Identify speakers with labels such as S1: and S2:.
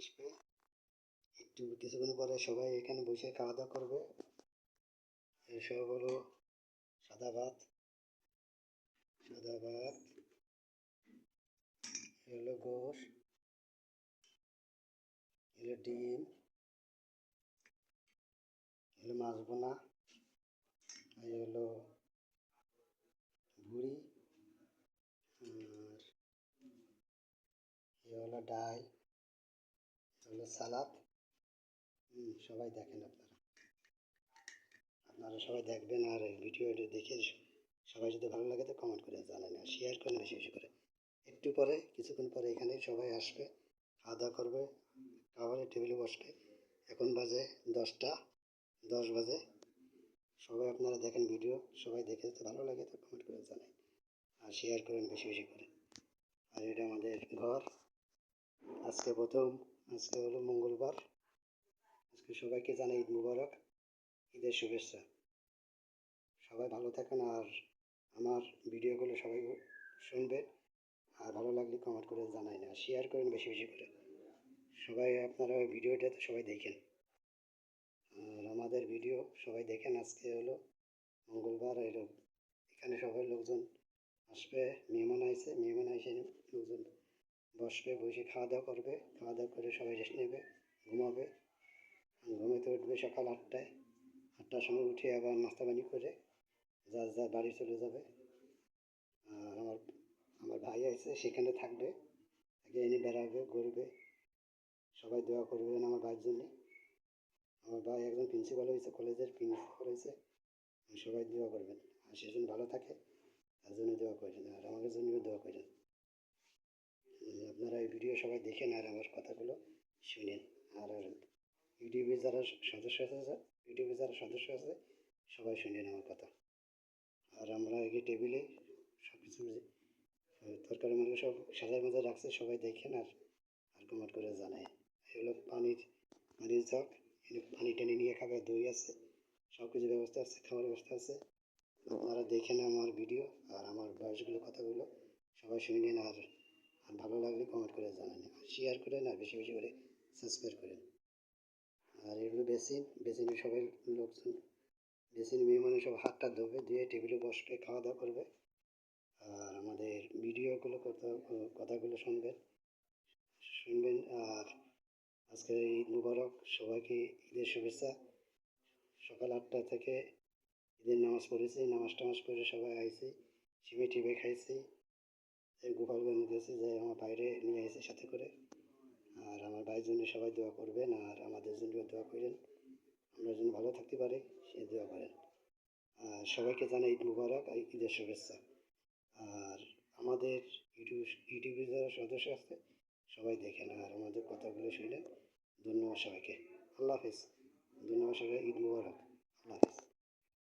S1: আসবে একটু কিছুক্ষণ পরে সবাই এখানে বসে খাওয়া দাওয়া করবে এসব হলো সাদা ভাত। সাদা ভাত। হলো গোশ। হলো ডিম। হলো মাছ বোনা। হলো ভুড়ি। আর এ হলো ডাল। হলো সালাদ। হুম, সবাই দেখেন আপনারা। আপনারা সবাই দেখবেন আর ভিডিওটি দেখে সবাই যদি ভালো লাগে তো কমেন্ট করে জানান আর শেয়ার করেন বেশি বেশি করে। একটু পরে কিছুক্ষণ পরে এখানে সবাই আসবে খাওয়া দাওয়া করবে খাবারের টেবিলে বসবে। এখন বাজে দশটা দশ বাজে। সবাই আপনারা দেখেন ভিডিও সবাই দেখে যদি ভালো লাগে তো কমেন্ট করে জানাই। আর শেয়ার করেন বেশি বেশি করে। আর এটা আমাদের ঘর। আজকে প্রথম, আজকে হলো মঙ্গলবার। আজকে সবাইকে জানাই ঈদ মুবারক, ঈদের শুভেচ্ছা। সবাই ভালো থাকেন আর আমার ভিডিওগুলো সবাই শুনবেন। আর ভালো লাগলে কমেন্ট করে জানাই না শেয়ার করেন বেশি বেশি করে। সবাই আপনারা ভিডিওটা তো সবাই দেখেন। আর আমাদের ভিডিও সবাই দেখেন, আজকে হলো মঙ্গলবার, এরকম। এখানে সবাই লোকজন আসবে, মেহমান আইসে মেহমান আইসে লোকজন বসবে বসে খাওয়া দাওয়া করবে। খাওয়া দাওয়া করে সবাই রেস্ট নেবে ঘুমাবে। ঘুমাতে উঠবে সকাল আটটায়। আটটার সময় উঠে আবার নাস্তা পানি করে যার যার বাড়ি চলে যাবে। আর আমার আমার ভাই আছে সেখানে থাকবে। তাকে এনে বেড়াবে ঘুরবে। সবাই দোয়া করবেন আমার ভাইয়ের জন্য। আমার ভাই একজন প্রিন্সিপাল হয়েছে কলেজের প্রিন্সিপাল হয়েছে। সবাই দোয়া করবেন। আর সে যেন ভালো থাকে তার জন্য দোয়া করেন। আর আমাদের জন্যও দোয়া উম, আপনারা এই ভিডিও সবাই দেখেন আর আমার কথাগুলো শুনেন। আর ইউটিউবে যারা সদস্য আছে ইউটিউবে যারা সদস্য আছে, সবাই শুনেন আমার কথা। আর আমরা এই টেবিলে সব কিছু তরকারি মানে সব সাজার মধ্যে রাখছে, সবাই দেখেন আর আর কমেন্ট করে জানাই এগুলো পানির পানির জগ পানি টেনে নিয়ে খাবে, দই আছে সব কিছু ব্যবস্থা আছে, খাওয়ার ব্যবস্থা আছে। আপনারা দেখেন আমার ভিডিও আর আমার বয়সগুলো, কথাগুলো, সবাই শুনেন আর আর ভালো লাগলে কমেন্ট করে জানান শেয়ার করেন আর বেশি বেশি করে সাবস্ক্রাইব করেন। আর এগুলো বেসিন, বেসিনে সবাই লোকজন বেসিন মেহমানে সব হাতটা ধোবে দিয়ে টেবিলে বসবে, খাওয়া দাওয়া করবে। আর আমাদের ভিডিওগুলো কথা কথাগুলো শুনবেন। শুনবেন আর আজকে ঈদ মুবারক, সবাইকে ঈদের শুভেচ্ছা। সকাল আটটা থেকে ঈদের নামাজ পড়েছি, নামাজ টামাজ পড়ে সবাই আইছি শিবে টিবে খাইছি। গোপালগঞ্জ গেছি যে আমার বাইরে নিয়ে এসে সাথে করে। আর আমার ভাইয়ের জন্য সবাই দোয়া করবেন আর আমাদের জন্য দোয়া করেন। আমরা যেন ভালো থাকতে পারি, সে দোয়া করেন। আর সবাইকে জানাই ঈদ মুবারক, আর ঈদের শুভেচ্ছা। আর আমাদের ইউটিউব, ইউটিউবে যারা সদস্য আছে, সবাই দেখেন আর আমাদের কথাগুলো শুনলেন ধন্যবাদ সবাইকে। আল্লাহ হাফিজ। ধন্যবাদ সবাই ঈদ মুবারক। আল্লাহ হাফিজ।